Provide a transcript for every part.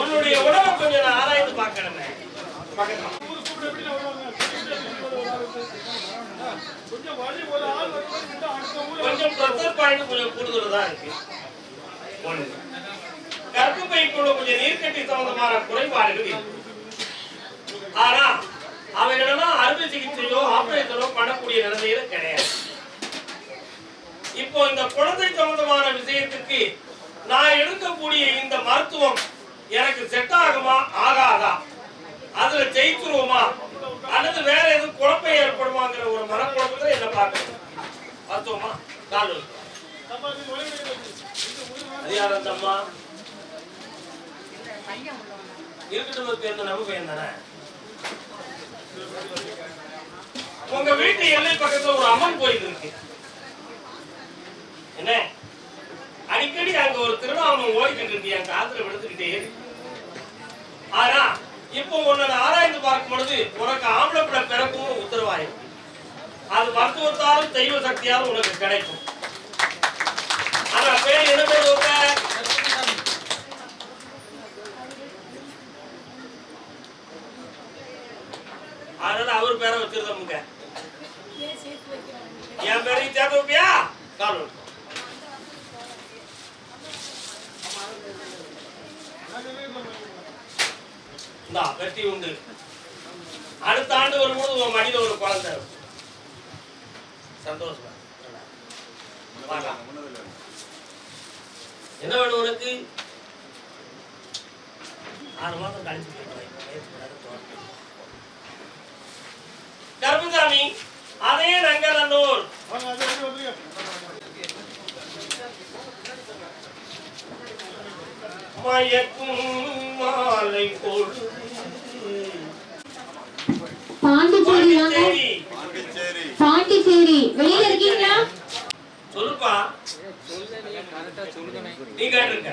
உன்னுடைய உடலை கொஞ்சம் நான் ஆராய்ந்து பார்க்கணுமே. கொஞ்சம் ப்ரெஷர் பாயிண்ட் கொஞ்சம் கூடுதல் தான் இருக்கு. ஒண்ணு. கர்ப்பப்பைக்குள்ள கொஞ்சம் நீர்க்கட்டி சம்பந்தமான குறைபாடுகள் இருக்கு. ஆனா அவைகளெல்லாம் அறுவை சிகிச்சையோ ஆபரேஷனோ பண்ணக்கூடிய நிலைமையில கிடையாது. இப்போ இந்த குழந்தை சம்பந்தமான விஷயத்துக்கு நான் எடுக்கக்கூடிய இந்த மருத்துவம் எனக்கு செட் ஆகுமா ஆகாதா? அதுல ஜெயித்துருவோமா அல்லது வேற எதுவும் குழப்பம் ஏற்படுமாங்கிற ஒரு மனக்குழப்பத்தை என்ன பார்க்கணும்? மருத்துவமா? கால் அதிகாரம் தம்மா இருக்கட்டும் பேர் நம்ம பையன் தானே? உங்க வீட்டு எல்லை பக்கத்துல ஒரு அம்மன் கோயில் இருக்கு. என்ன? அடிக்கடி அங்க ஒரு திருநாமம் ஓடிக்கிட்டு இருக்கு என் காத்துல விழுந்துகிட்டே ஆனா இப்போ உன்னை ஆராய்ந்து பார்க்கும் பொழுது உனக்கு ஆம்பளை பிள்ளை பிறக்கும் உத்தரவாயிருக்கு. அது மருத்துவத்தாலும் தெய்வ சக்தியாலும் உனக்கு கிடைக்கும். ஆனா பேர் என்ன பேர் உங்க அதனால அவர் பேரை வச்சிருந்தோமுங்க என் பேரையும் சேர்த்து வைப்பியா? கால் வெற்றி உண்டு. அடுத்த ஆண்டு வரும்போது உன் மடியில ஒரு குழந்தை. சந்தோஷமா. என்ன வேணும் உனக்கு? ஆறு மாதம் கழிச்சு அதே ரங்கநல்லூர். மயக்கும் மாலை பாண்டிச்சேரி பாண்டிச்சேரி. பாண்டிச்சேரி. வெளியில இருக்கீங்களா? சொல்லுப்பா. நீ கேட்டிருக்க.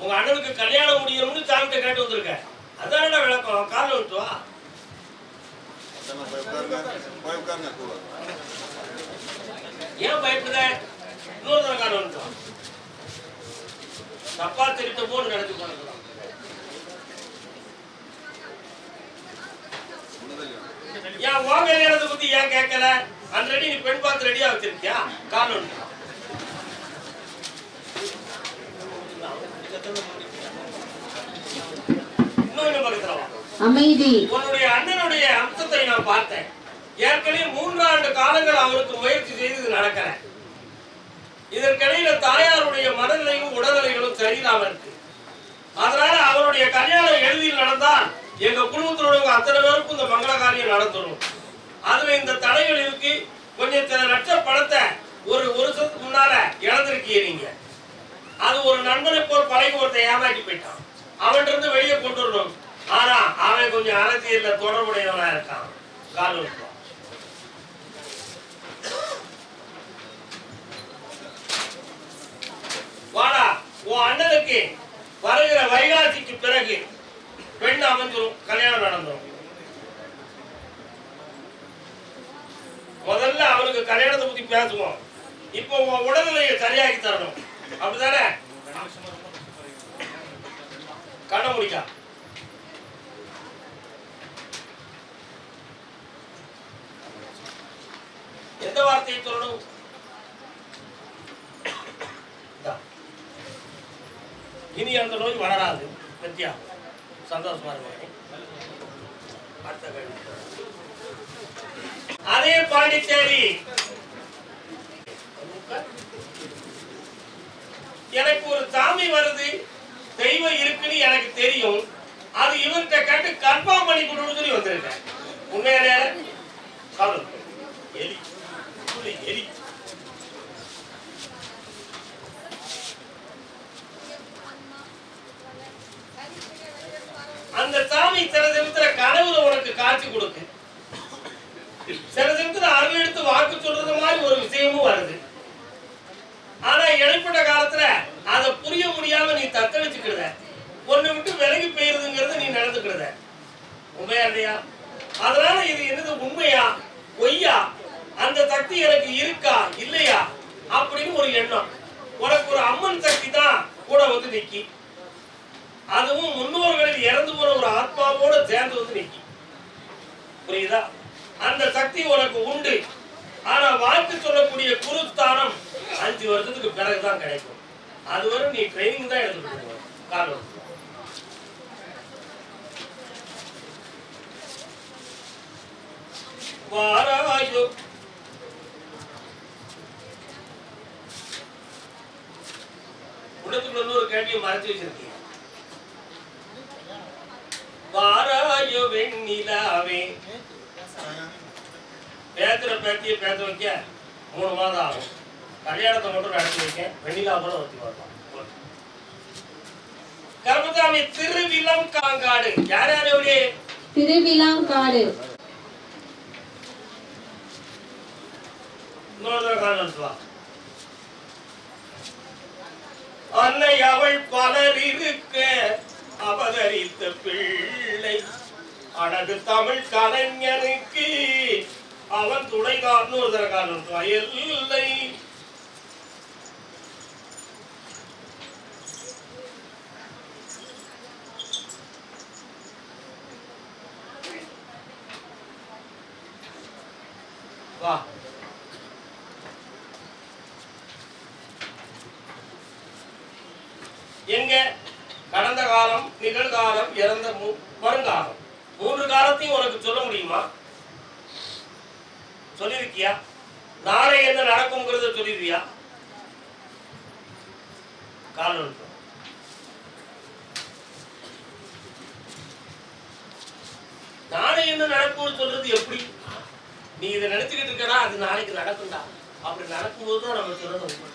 உங்க அண்ணனுக்கு கல்யாணம் முடியணும்னு சாமிகிட்ட கேட்டு வந்திருக்க. அதானடா விளக்கம்? காலைல விட்டு வா அத்தனை போய் உட்காருங்க போய் உட்காருங்க கூட ஏன் இன்னொரு தடவை காலைல தப்பா தெரிவித்த போது நடத்தி ஏன் உன் கல்யாணத்தை பத்தி ஏன் கேட்கல? ஆல்ரெடி நீ பெண் பார்த்து ரெடியா வச்சிருக்கியா? காரணம் உண்டு. இன்னும் என்ன பக்கத்துல வா. அமைதி. உன்னுடைய அண்ணனுடைய அம்சத்தை நான் பார்த்தேன். ஏற்கனவே மூன்றாண்டு காலங்கள் அவருக்கு முயற்சி செய்து இது நடக்கல. இதற்கிடையில தாயாருடைய மனநிலையும் உடல்நிலைகளும் சரியில்லாம இருக்கு. அதனால அவருடைய கல்யாணம் எழுதியில் நடந்தால் எங்க குடும்பத்தினுடைய அத்தனை பேருக்கும் இந்த மங்கள காரியம் நடந்துடும் அதுல இந்த தடைகள் இருக்கு. கொஞ்சம் சில லட்ச பணத்தை ஒரு ஒரு வருஷத்துக்கு முன்னால இழந்திருக்கீங்க நீங்க. அது ஒரு நண்பனை போல் பழகி ஒருத்தன் ஏமாற்றி போயிட்டான். அவன்கிட்ட இருந்து வெளியே கொண்டு வரணும். ஆனா அவன் கொஞ்சம் அரசியல்ல தொடர்புடையவனா இருக்கான். காலம் வாடா உன் அண்ணனுக்கு வருகிற வைகாசிக்கு பிறகு பெண் அமைஞ்சிரும் கல்யாணம் நடந்துரும். முதல்ல அவனுக்கு கல்யாணத்தை பத்தி பேசுவோம். இப்போ உன் உடல்நிலையை சரியாக்கி தரணும். அப்படிதானே கண்ண முடிக்கா. எந்த வார்த்தையை சொல்லணும். இனி அந்த நோய் வளராது. நித்யா சந்தோஷமா இருக்கும் அடுத்த அதே பாண்டிச்சேரி எனக்கு ஒரு சாமி வருது. தெய்வம் இருக்குன்னு எனக்கு தெரியும். அது இவர்கிட்ட கேட்டு கன்ஃபார்ம் பண்ணி கொடுன்னு சொல்லி வந்திருக்கேன். உண்மையான சொல்லு எலி புலி, எலி அந்த சாமி சில சமயத்துல கனவுல உனக்கு காட்சி கொடுக்கு. சில சமயத்துல அருள் எடுத்து வாக்கு சொல்றது மாதிரி ஒரு விஷயமும் வருது ஆனா இடைப்பட்ட காலத்துல அதை புரிய முடியாம நீ தத்தளிச்சுக்கிறத உண்மையா இல்லையா அதனால இது என்னது உண்மையா பொய்யா அந்த சக்தி எனக்கு இருக்கா இல்லையா அப்படின்னு ஒரு எண்ணம் உனக்கு ஒரு அம்மன் சக்தி தான் கூட வந்து நிக்கி அதுவும் முன்னோர்களில் இறந்து போன ஒரு ஆத்மாவோட சேர்ந்து வந்து நிக்கி புரியுதா அந்த சக்தி உனக்கு உண்டு ஆனா வாக்கு சொல்லக்கூடிய குருஸ்தானம் அஞ்சு வருஷத்துக்கு பிறகுதான் கிடைக்கும் அதுவரை நீ ட்ரைனிங் தான் எடுத்துட்டு போகணும் காரணம் வாராயோ உள்ளத்துக்குள்ள இன்னொரு கேள்வியை மறைச்சு வச்சிருக்கீங்க. வாராயோ வெண்ணிலாவே. பேசுற பேத்திய பேச வைக்க மூணு மாதம் ஆகும். கல்யாணத்தை மட்டும் நடத்தி வைக்க வெண்ணிலா கூட ஒருத்தி வருவான் கர்மசாமி திருவிலம் காங்காடு. யார் யார் எப்படி திருவிழாங்காடு இன்னொரு தடவை காணொலிட்டு வா. அன்னை அவள் பலர் இருக்க அவதரித்த பிள்ளை அழகு தமிழ் கலைஞனுக்கு அவன் துணை காரணம் தடவை காணொலிட்டு வா. வா எங்க கடந்த காலம் நிகழ்காலம் இறந்த வருங்காலம். மூன்று காலத்தையும் உனக்கு சொல்ல முடியுமா? சொல்லிருக்கியா? நாளை என்ன நடக்கும்ங்கிறத சொல்லிருவியா காலம் நாளை என்ன நடக்கும்னு சொல்றது எப்படி? நீ இதை நினைச்சுக்கிட்டு இருக்கடா அது நாளைக்கு நடக்கும்டா. அப்படி நடக்கும்போது தான் நம்ம சொல்றது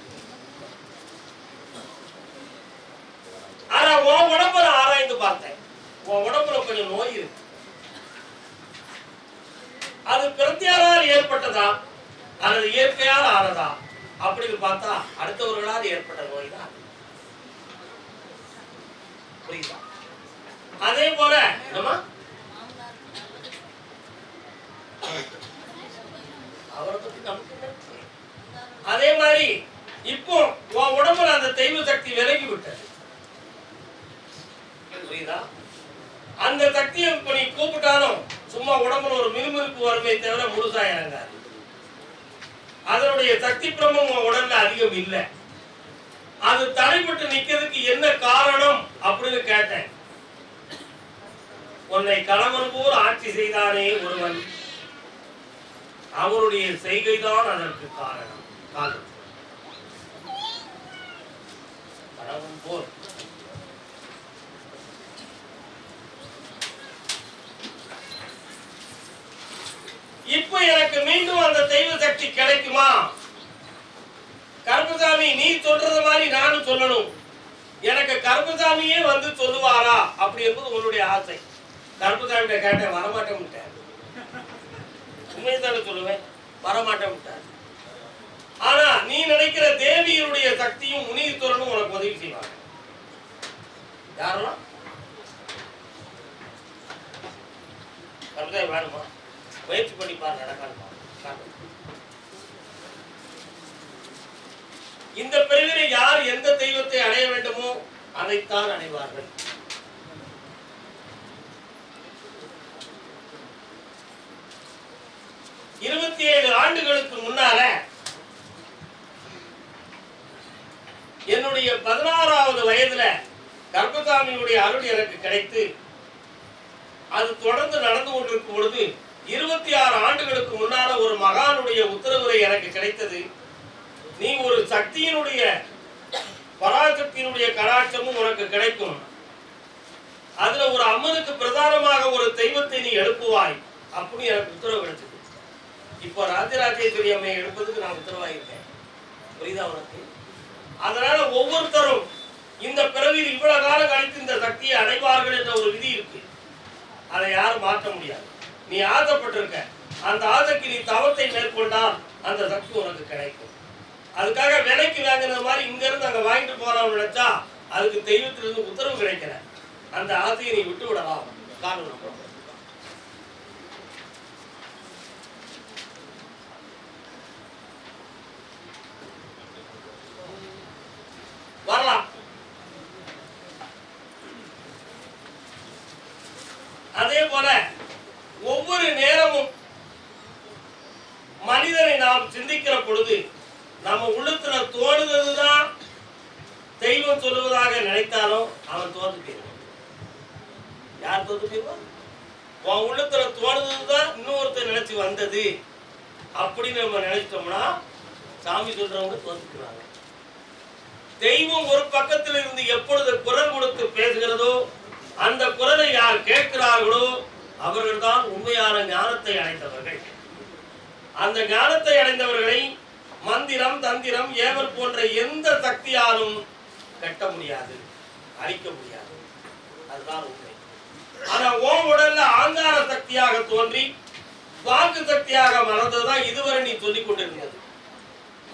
ஆனா உன் உடம்புல நான் ஆராய்ந்து பார்த்தேன். உன் உடம்புல கொஞ்சம் நோய் இருக்கு. அது பிரத்தியாரால் ஏற்பட்டதா? அல்லது இயற்கையால் ஆனதா? அப்படின்னு பார்த்தா அடுத்தவர்களால் ஏற்பட்ட நோய் தான் புரியுதா? அதே போல நம்ம அவரை பத்தி நமக்கு அதே மாதிரி இப்போ உன் உடம்புல அந்த தெய்வ சக்தி விலகி விட்டது புரியுதா? அந்த சக்தியை இப்ப நீ கூப்பிட்டாலும் சும்மா உடம்புல ஒரு மினுமினுப்பு வருமே தவிர முழுசா இறங்காது. அதனுடைய சக்தி பிரமம் உடல்ல அதிகம் இல்லை. அது தடைப்பட்டு நிக்கிறதுக்கு என்ன காரணம் அப்படின்னு கேட்டேன். உன்னை கணவன் போல் ஆட்சி செய்தானே ஒருவன். அவருடைய செய்கைதான் அதற்கு காரணம். காரணம். கணவன் போல். இப்ப எனக்கு மீண்டும் அந்த தெய்வ சக்தி கிடைக்குமா? கருப்பசாமி நீ சொல்றது மாதிரி நானும் சொல்லணும். எனக்கு கருப்பசாமியே வந்து சொல்லுவாரா? அப்படி என்பது உன்னுடைய ஆசை. கருப்பசாமி கேட்டேன் வரமாட்டேன் உண்மையை தானே சொல்லுவேன் வரமாட்டேன் ஆனா நீ நினைக்கிற தேவியருடைய சக்தியும் முனீஸ்வரனும் உனக்கு உதவி செய்வாங்க. யாரெல்லாம்? கருப்பசாமி வேணுமா? முயற்சி பண்ணி பாரு நடக்காது இந்த பிரிவினை யார் எந்த தெய்வத்தை அடைய வேண்டுமோ அதைத்தான் அடைவார்கள். இருபத்தி ஏழு ஆண்டுகளுக்கு முன்னால என்னுடைய பதினாறாவது வயதுல கர்ப்பசாமியுடைய அருள் எனக்கு கிடைத்து அது தொடர்ந்து நடந்து கொண்டிருக்கும் பொழுது இருபத்தி ஆறு ஆண்டுகளுக்கு முன்னால ஒரு மகானுடைய உத்தரவுரை எனக்கு கிடைத்தது. நீ ஒரு சக்தியினுடைய பராசக்தியினுடைய கடாட்சமும் உனக்கு கிடைக்கும். அதுல ஒரு அம்மனுக்கு பிரதானமாக ஒரு தெய்வத்தை நீ எழுப்புவாய். அப்படின்னு எனக்கு உத்தரவு கிடைச்சது. இப்போ ராஜராஜேஸ்வரி அம்மையை எழுப்பதுக்கு நான் உத்தரவாயிருக்கேன். புரியுதா உனக்கு? அதனால ஒவ்வொருத்தரும் இந்த பிறவியில் இவ்வளவு காலம் கழித்து இந்த சக்தியை அடைவார்கள் என்ற ஒரு விதி இருக்கு. அதை யாரும் மாற்ற முடியாது. நீ ஆசைப்பட்டிருக்க அந்த ஆதைக்கு நீ தவத்தை மேற்கொண்டால் அந்த சக்தி உனக்கு கிடைக்கும். அதுக்காக விலைக்கு வாங்கினது மாதிரி இங்கிருந்து அங்கே வாங்கிட்டு போகலாம்னு நினைச்சா அதுக்கு தெய்வத்திலிருந்து உத்தரவு கிடைக்கல. அந்த ஆசையை நீ விட்டு விடலாம் காரணம் வரலாம். பொழுது நம்ம உள்ளத்துல தோணுதுதான் தெய்வம் சொல்லுவதாக நினைத்தாலும் அவன் தோத்து போயிருவான் யார் தோத்து போயிருவான் உன் உள்ளத்துல தோணுதுதான் இன்னொருத்தர் நினைச்சு வந்தது அப்படின்னு நம்ம நினைச்சிட்டோம்னா சாமி சொல்றவங்க தோத்துக்கிறாங்க தெய்வம் ஒரு பக்கத்தில் இருந்து எப்பொழுது குரல் கொடுத்து பேசுகிறதோ அந்த குரலை யார் கேட்கிறார்களோ அவர்கள்தான் உண்மையான ஞானத்தை அடைந்தவர்கள். அந்த ஞானத்தை அடைந்தவர்களை மந்திரம் தந்திரம் ஏவல் போன்ற எந்த சக்தியாலும் கட்ட முடியாது அழிக்க முடியாது. அதுதான் உண்மை. ஆனா ஓம் உடல்ல ஆங்கார சக்தியாக தோன்றி வாக்கு சக்தியாக மறந்ததுதான் இதுவரை நீ சொல்லிக் கொண்டிருந்தது.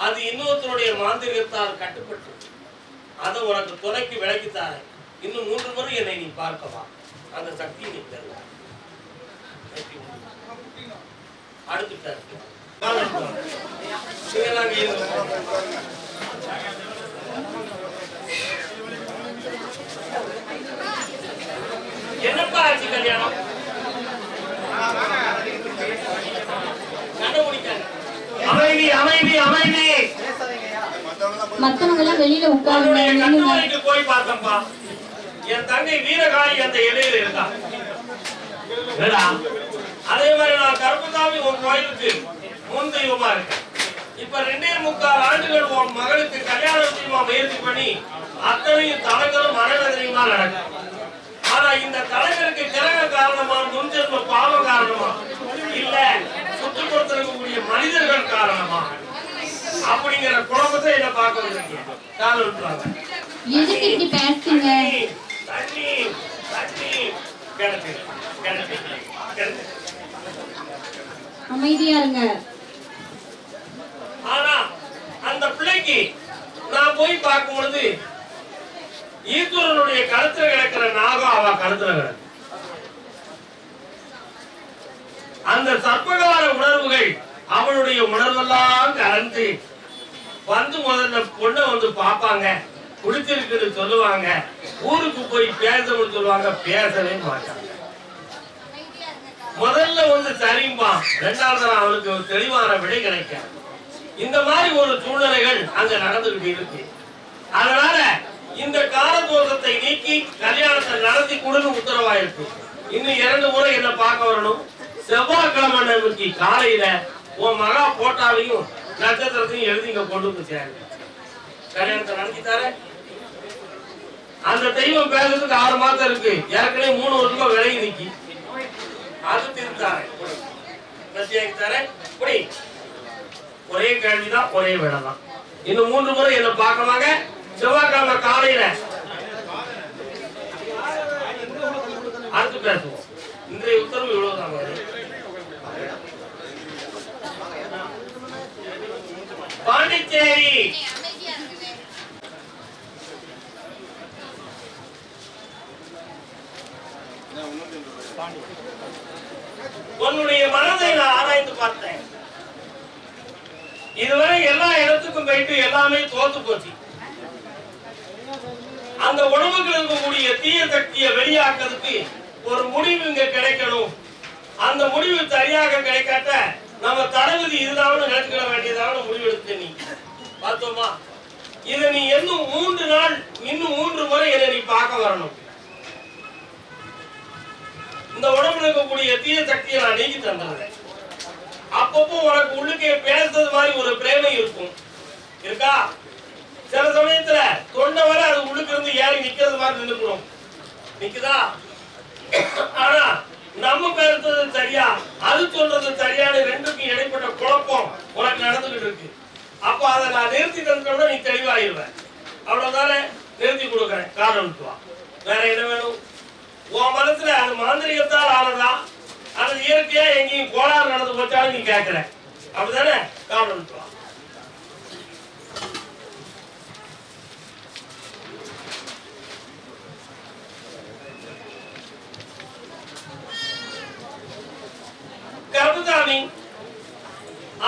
அது இன்னொருத்தருடைய மாந்திரிகத்தால் கட்டுப்பட்டு அதை உனக்கு துணைக்கு விளக்கித்தார இன்னும் மூன்று முறை என்னை நீ பார்க்கவா? அந்த சக்தியை நீ பெறுவ அடுத்து என்னப்பா ஆச்சு கல்யாணம்? அமைதி அமைதி அமைதி. மத்தவங்க எல்லாம் வெளியில கட்டுமனைக்கு போய் பார்த்தப்பா என் தங்கை வீரகாளி அந்த இலையில இருக்கா? அதே மாதிரி நான் கருப்பசாமி உன் கோயிலுக்கு முன் தெய்வமா இருக்கேன். இப்ப ரெண்டே முக்கால் ஆண்டுகள் உன் மகளுக்கு கல்யாணம் செய்யுமா முயற்சி பண்ணி அத்தனையும் தடங்களும் மனவேதனையுமா நடக்கும். ஆனா இந்த தலைவருக்கு கிரக காரணமா முன்ஜென்ம பாவம் காரணமா இல்ல சுற்றுப்புறத்தில் இருக்கக்கூடிய மனிதர்கள் காரணமா? அப்படிங்கிற குழப்பத்தை என்ன பார்க்க வந்திருக்கீங்க. காலம் விட்டுறாங்க எதுக்கு இப்படி பேசுறீங்க? தண்ணி தண்ணி. கிணத்து கிணத்து கிணத்து அமைதியா இருங்க. ஆனா அந்த பிள்ளைக்கு நான் போய் பார்க்கும் பொழுது ஈஸ்வரனுடைய கருத்துல கிடக்கிற நாகம் அவ கருத்துல கிடக்கு. அந்த சர்ப்பகார உணர்வுகள் அவளுடைய உணர்வெல்லாம் கலந்து வந்து முதல்ல பொண்ணை வந்து பார்ப்பாங்க. குடிச்சிருக்குன்னு சொல்லுவாங்க. ஊருக்கு போய் பேசணும்னு சொல்லுவாங்க. பேசவே மாட்டாங்க. முதல்ல வந்து சரிம்பான். ரெண்டாவது அவனுக்கு தெளிவான விடை கிடைக்காது. இந்த மாதிரி ஒரு சூழ்நிலைகள் அங்க நடந்துகிட்டு இருக்கு. அதனால இந்த காலதோஷத்தை நீக்கி கல்யாணத்தை நடத்தி கொடுன்னு உத்தரவாயிருக்கு. இன்னும் இரண்டு முறை என்ன பார்க்க வரணும்? செவ்வாய்க்கிழமை அன்னைக்கு காலையில உன் மகா போட்டாலையும் நட்சத்திரத்தையும் எழுதி இங்க கொண்டு வந்து சேருங்க கல்யாணத்தை நடத்தி தரேன் அந்த தெய்வம் பேசுறதுக்கு ஆறு மாசம் இருக்கு. ஏற்கனவே மூணு வருஷமா விலகி நிக்கி. அது திருத்தாரேன் பிரத்யேகி தரேன் குடி ஒரே கேள்விதான் ஒரே வேலை தான் இன்னும் மூன்று முறை என்ன பார்க்கலாங்க செவ்வாய்க்கிழமை காலையில. அடுத்து பேசுவோம். இன்றைய உத்தரவு இவ்வளவுதான் பாண்டிச்சேரி உன்னுடைய மனதை நான் ஆராய்ந்து பார்த்தேன். இதுவரை எல்லா இடத்துக்கும் போயிட்டு எல்லாமே தோத்து போச்சு. அந்த உணவுகள் இருக்கக்கூடிய தீய சக்தியை வெளியாக்குறதுக்கு ஒரு முடிவு இங்க கிடைக்கணும். அந்த முடிவு சரியாக கிடைக்காட்ட நம்ம தளபதி இதுதான் நினைச்சுக்கிட வேண்டியதான முடிவு எடுத்து நீ. பார்த்தோமா இதை நீ இன்னும் மூன்று நாள் இன்னும் மூன்று முறை என்னை நீ பார்க்க வரணும். இந்த உடம்புல இருக்கக்கூடிய தீய சக்தியை நான் நீக்கி தந்துடுறேன். அப்பப்போ உனக்கு உள்ளுக்கே பேசுறது மாதிரி ஒரு பிரேமை இருக்கும். இருக்கா? சில சமயத்துல தொண்டை வரை அது உள்ளுக்கு இருந்து ஏறி நிக்கிறது மாதிரி நின்றுக்கணும் நிக்குதா? ஆனா நம்ம பேசுறது சரியா அது சொல்றது சரியான ரெண்டுக்கும் இடைப்பட்ட குழப்பம் உனக்கு நடந்துகிட்டு இருக்கு. அப்ப அதை நான் நிறுத்தி தந்தோம்னா நீ தெளிவாயிருவ அவ்வளவுதானே? நிறுத்தி கொடுக்குறேன். காரணம் வேற என்ன வேணும்? உன் மனசுல அது மாந்திரிகத்தால் ஆனதா? அல்லது இயற்கையா எங்கேயும் கோளாறு நடந்து போச்சாலும் நீ கேட்கல. அப்படிதானே காரணம் வா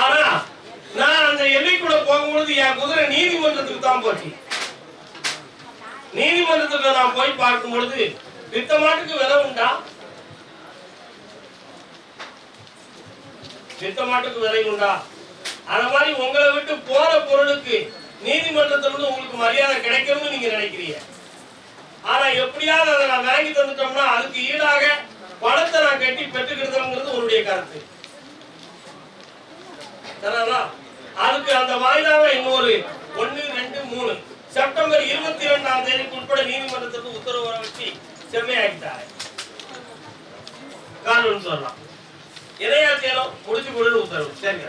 ஆனா நான் அந்த எல்லைக்குள்ள போகும்பொழுது என் குதிரை நீதிமன்றத்துக்கு தான் போச்சு. நீதிமன்றத்துல நான் போய் பார்க்கும் பொழுது வித்த மாட்டுக்கு விலை உண்டா? வித்த மாட்டுக்கு விலை உண்டா? அந்த மாதிரி உங்களை விட்டு போற பொருளுக்கு நீதிமன்றத்துல இருந்து உங்களுக்கு மரியாதை கிடைக்கும்னு நீங்க நினைக்கிறீங்க. ஆனா எப்படியாவது அதை நான் வாங்கி தந்துட்டோம்னா அதுக்கு ஈடாக பணத்தை நான் கட்டி பெற்றுக்கிடுதோங்கிறது உன்னுடைய கருத்து. அதுக்கு அந்த வாய்தாவை இன்னொரு ஒன்னு ரெண்டு மூணு. செப்டம்பர் இருபத்தி ரெண்டாம் தேதிக்கு உட்பட நீதிமன்றத்துக்கு உத்தரவு வர வச்சு செம்மையாகிட்டாரு காரணம் சொல்லலாம். இணையா சேலம் முடிச்சு கொடுன்னு உத்தரவு. சரிங்க.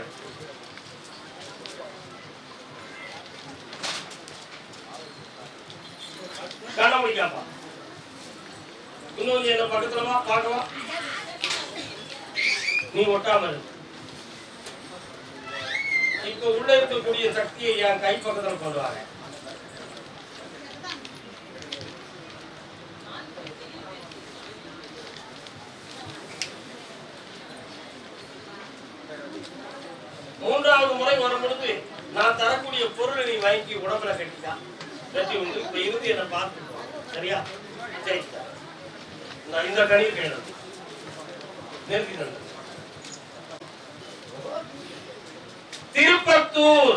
கண்ண முடிக்காப்பா இன்னும் கொஞ்சம் என்ன பக்கத்துலமா பார்க்கலாம் நீ ஒட்டாம இரு. இப்ப உள்ள இருக்கக்கூடிய சக்தியை என் கை பக்கத்துல கொண்டு வரேன். மூன்றாவது முறை வரும் பொழுது நான் தரக்கூடிய பொருளை நீ வாங்கி உடம்புல கட்டிதான் கட்டி வந்து இப்ப இருந்து என்ன பார்த்து சரியா? சரி. நான் இந்த கணியில் கேளு. திருப்பத்தூர்.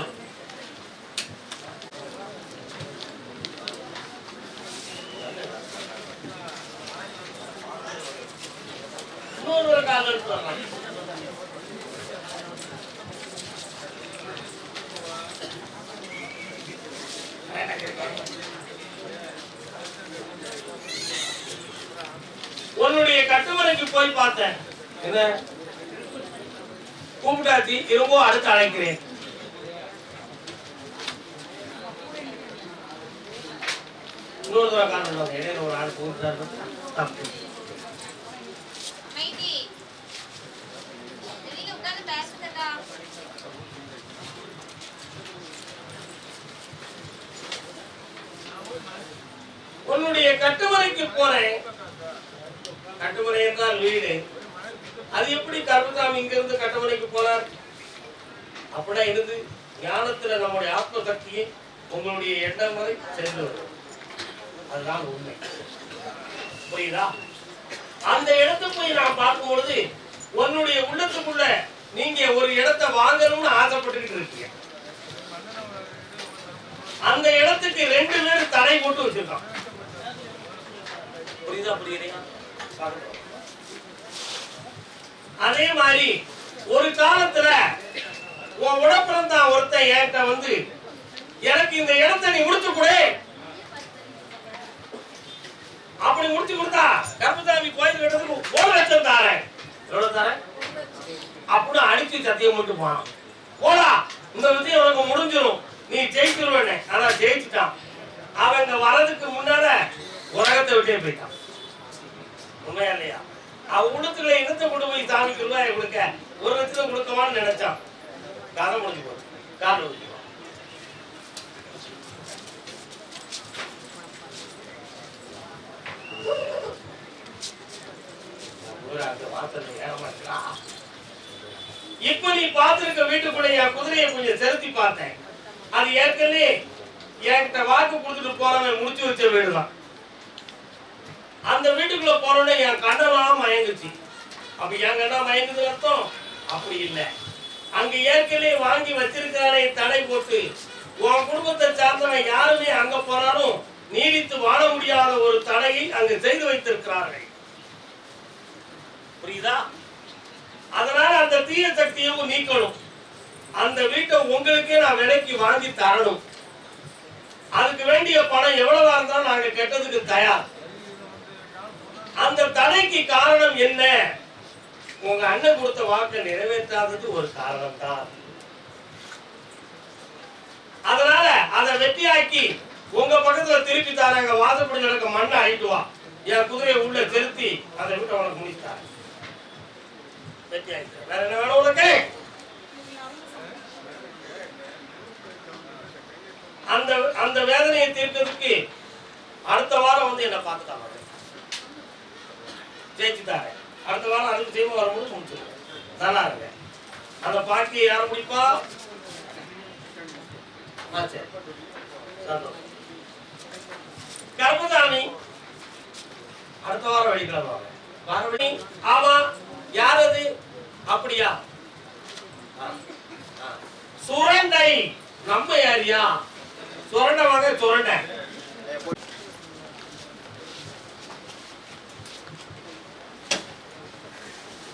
இன்னொரு காலம் உன்னுடைய கட்டுமனைக்கு போய் பார்த்தேன். என்ன? கூப்பிட்டாச்சு இரும்போ அடுத்து அழைக்கிறேன். இன்னொரு தடவை காரணம் இடையில ஒரு ஆள் கூப்பிட்டாரு தப்பு மைதி வெளியில உட்கார்ந்து பேசுறதா உன்னுடைய கட்டுமனைக்கு போனேன் கட்டுமனை என்றால் வீடு அது எப்படி பகவான் இங்க இருந்து போனார். அப்படின்னா இருந்து ஞானத்துல நம்முடைய ஆத்ம சக்தியை உங்களுடைய எண்ணம் வரை சென்று வரும். அதுதான் உண்மை. புரியுதா? அந்த இடத்தை போய் நான் பார்க்கும் பொழுது உன்னுடைய உள்ளத்துக்குள்ள நீங்க ஒரு இடத்தை வாங்கணும்னு ஆசைப்பட்டுக்கிட்டு இருக்கீங்க. அந்த இடத்துக்கு ரெண்டு பேர் தடை போட்டு வச்சிருக்கான் புரியுதா புரியுறீங்க அதே மாதிரி ஒரு காலத்துல உன் உடப்பிறந்தான் ஒருத்தன் என்கிட்ட வந்து எனக்கு இந்த இடத்தை நீ முடிச்சு கொடு. அப்படி முடிச்சு கொடுத்தா கர்மசாமி கோயில் கட்டுறதுக்கு ஒரு லட்சம் தாரேன். எவ்வளவு தாரேன்? அப்படின்னு அடிச்சு சத்தியம் மட்டும் போனான். போடா இந்த விஷயம் உனக்கு முடிஞ்சிடும் நீ ஜெயிச்சிருவேனே. அதான் ஜெயிச்சுட்டான். அவன் இங்க வர்றதுக்கு முன்னால உலகத்தை விட்டே போயிட்டான். உண்மையா இல்லையா? உடுத்துல இனத்தை கொண்டு போய் சாமிக்கு ரூபாய் கொடுக்க ஒரு லட்சம் கொடுக்கவான்னு நினைச்சான். கதை முடிஞ்சு போச்சு. காரணம் முடிஞ்சு வாசல்ல இப்ப நீ பார்த்திருக்க வீட்டுக்குள்ள என் குதிரையை கொஞ்சம் செலுத்தி பார்த்தேன். அது ஏற்கனவே என்கிட்ட வாக்கு கொடுத்துட்டு போறவன் முடிச்சு வச்ச வீடுதான். அந்த வீட்டுக்குள்ள போனோடனே என் கண்ணெல்லாம் மயங்குச்சு. அப்ப என் கண்ணா மயங்குது அர்த்தம்? அப்படி இல்லை. அங்க ஏற்கனவே வாங்கி வச்சிருக்கானே தடை போட்டு உன் குடும்பத்தை சார்ந்தவன் யாருமே அங்க போனாலும் நீடித்து வாழ முடியாத ஒரு தடையை அங்கு செய்து வைத்திருக்கிறார்கள். புரியுதா? அதனால அந்த தீய சக்தியும் நீக்கணும். அந்த வீட்டை உங்களுக்கே நான் விலைக்கு வாங்கி தரணும். அதுக்கு வேண்டிய பணம் எவ்வளவா இருந்தாலும் நாங்க கெட்டதுக்கு தயார். அந்த தடைக்கு காரணம் என்ன? உங்க அண்ணன் கொடுத்த வாக்கை நிறைவேற்றாதது ஒரு காரணம் தான் அதனால அதை வெட்டியாக்கி உங்க பக்கத்துல திருப்பி தாராங்க வாசப்படி நடக்க மண்ணை அழிட்டு வா. என் குதிரையை உள்ள செலுத்தி அதை விட்டு அவனுக்கு முடித்தார். வெட்டியாச்சு வேற என்ன வேணும் உனக்கு? அந்த அந்த வேதனையை தீர்க்கிறதுக்கு அடுத்த வாரம் வந்து என்ன பார்த்துட்டாங்க ஜெயிச்சுட்டாரு. அடுத்த வாரம் அதுக்கு செய்வ வரும்போது முடிச்சிருக்கேன் நல்லா இருங்க அந்த பாக்கியை யார் முடிப்பா ஆ, சரி. அடுத்த வாரம் வெள்ளிக்கிழமை வாங்க. வார ஆமா யார் அது? அப்படியா? சுரண்டை. நம்ம யாரியா சுரண்ட வாங்க சுரண்டை.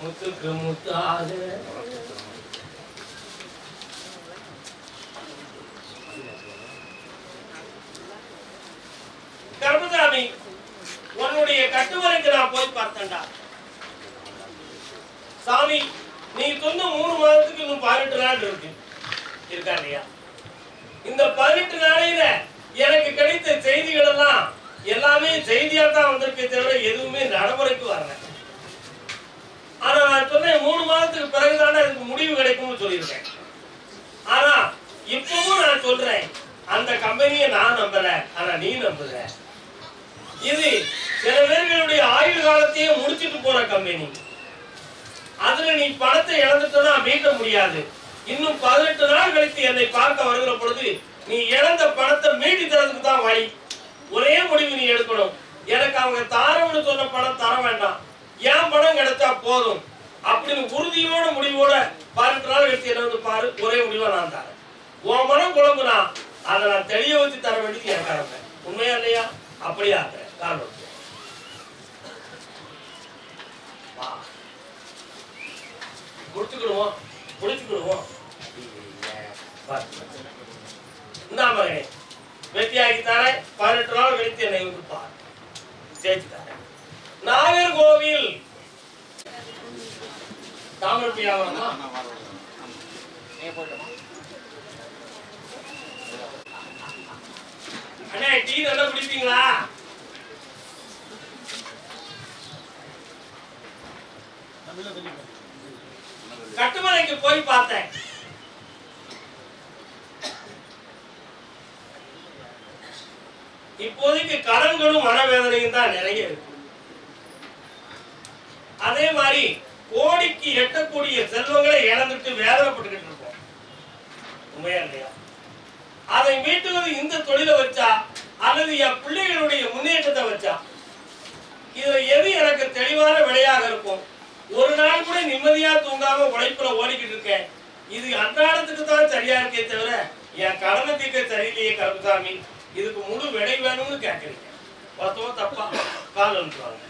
முத்துக்கு முத்தாக கர்மசாமி உன்னுடைய கட்டுமலைக்கு நான் போய் பார்த்தேன்டா. சாமி நீ சொன்ன மூணு மாதத்துக்கு இன்னும் பதினெட்டு நாள் இருக்கு. இருக்கா இல்லையா? இந்த பதினெட்டு நாளையில எனக்கு கிடைத்த செய்திகள் எல்லாம் எல்லாமே செய்தியா தான் வந்திருக்கே தவிர எதுவுமே நடைமுறைக்கு வரல. ஆனா நான் சொன்னேன் மூணு மாதத்துக்கு பிறகுதானே இதுக்கு முடிவு கிடைக்கும்னு சொல்லியிருக்கேன். ஆனா இப்பவும் நான் சொல்றேன் அந்த கம்பெனியை நான் நம்பல ஆனா நீ நம்புற இது சில பேர்களுடைய ஆயுள் காலத்தையே முடிச்சிட்டு போற கம்பெனி. அதுல நீ பணத்தை இழந்துட்டா மீட்ட முடியாது. இன்னும் பதினெட்டு நாள் கழித்து என்னை பார்க்க வருகிற பொழுது நீ இழந்த பணத்தை மீட்டி தரதுக்கு தான் வழி ஒரே முடிவு நீ எடுக்கணும். எனக்கு அவங்க தாரம்னு சொன்ன பணம் தர வேண்டாம். என் பணம் கிடைச்சா போதும்? அப்படின்னு உறுதியோட முடிவோட பதினெட்டு நாள் கழித்து என்ன வந்து பாரு ஒரே முடிவா நான் தரேன். உன் மனம் குழம்புனா அதை நான் தெளிய வச்சு தர வேண்டியது என் கடமை. உண்மையா இல்லையா? அப்படியா காரணம் வா. முடிச்சுக்கிடுவோம் முடிச்சுக்கிடுவோம் இந்தா மகனே வெற்றி தரேன். பதினெட்டு நாள் கழித்து என்னை வந்து பாரு. ஜெயிச்சு தரேன் நாகர்கோவில். தாமரை வியாபாரமா அண்ணே டீ நல்லா குடிப்பீங்களா? கட்டுமலைக்கு போய் பார்த்தேன். இப்போதைக்கு கடன்களும் மனவேதனையும் தான் நிறைய இருக்கு. அதே மாதிரி கோடிக்கு எட்டக்கூடிய செல்வங்களை இழந்துட்டு வேதனைப்பட்டுக்கிட்டு இருக்கோம் உண்மையா இல்லையா? அதை மீட்டுவது இந்த தொழிலை வச்சா அல்லது என் பிள்ளைகளுடைய முன்னேற்றத்தை வச்சா? இதுல எது எனக்கு தெளிவான விடையாக இருக்கும்? ஒரு நாள் கூட நிம்மதியா தூங்காம உழைப்புல ஓடிக்கிட்டு இருக்கேன். இது அன்றாடத்துக்கு தான் சரியா இருக்கே தவிர என் கடனை தீர்க்க சரியில்லையே கருப்புசாமி. இதுக்கு முழு விடை வேணும்னு கேட்கறீங்க. மொத்தமா தப்பா? கால் அனுப்புவாங்க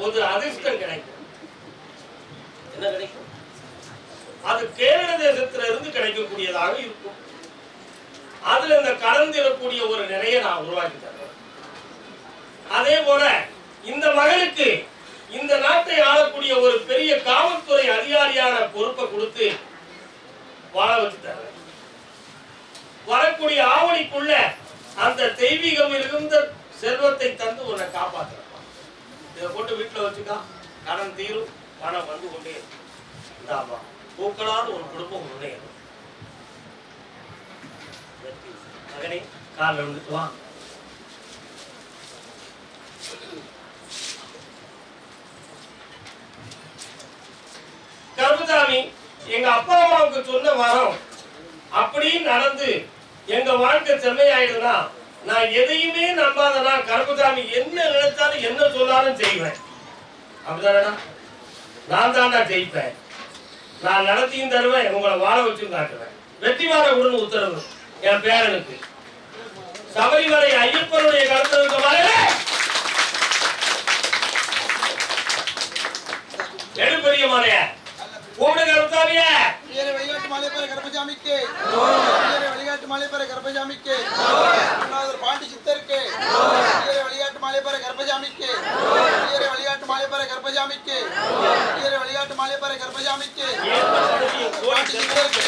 ஒரு அதிர்ஷ்டம் கிடைக்கும். என்ன கிடைக்கும்? அது கேரள தேசத்துல இருந்து கிடைக்கக்கூடியதாக இருக்கும். அதுல இந்த கலந்திரக்கூடிய ஒரு நிலையை நான் உருவாக்கி தரேன் அதே போல இந்த மகனுக்கு இந்த நாட்டை ஆளக்கூடிய ஒரு பெரிய காவல்துறை அதிகாரியான பொறுப்பை கொடுத்து வாழ வச்சு தரேன் வரக்கூடிய ஆவணிக்குள்ள அந்த தெய்வீகம் இருந்த செல்வத்தை தந்து உன்னை காப்பாற்றுறப்பா இதை போட்டு வீட்டில் வச்சுக்கா கடன் தீரும் பணம் வந்து கொண்டே இருக்கும். பூக்களால் ஒரு குடும்பம் முன்னேறும் வெற்றி. மகனே காலில் வந்துட்டு வா கருப்புசாமி எங்க அப்பா அம்மாவுக்கு சொன்ன வரம் அப்படியும் நடந்து எங்க வாழ்க்கை செம்மையாயிடுதுன்னா நான் எதையுமே நம்பாதனா கருப்புசாமி என்ன நினைச்சாலும் என்ன சொன்னாலும் செய்வேன். அப்படிதானா நான் தாண்டா ஜெயிப்பேன். நான் நடத்தியும் தருவேன் உங்களை வாழ வச்சும் காட்டுவேன். வெற்றி வாழ கொடுன்னு உத்தரவு. என் பேரனுக்கு சபரிமலை ஐயப்பனுடைய கருத்து இருக்க மாதிரி எடுப்பெரிய கூப்பிடு கருத்தாமிய வீர வழிகாட்டு மாலைப்பெற கருப்பசாமிக்கு. வீர வழிகாட்டு மாலைப்பெற கருப்பசாமிக்கு. குருநாதர் பாண்டி சித்தருக்கு. வழிகாட்டு மாலைப்பெற கருப்பசாமிக்கு. வீர வழிகாட்டு மாலைப்பெற கருப்பசாமிக்கு. வீர வழிகாட்டு மாலைப்பெற கருப்பசாமிக்கு. கோடி பாண்டி சித்தருக்கு.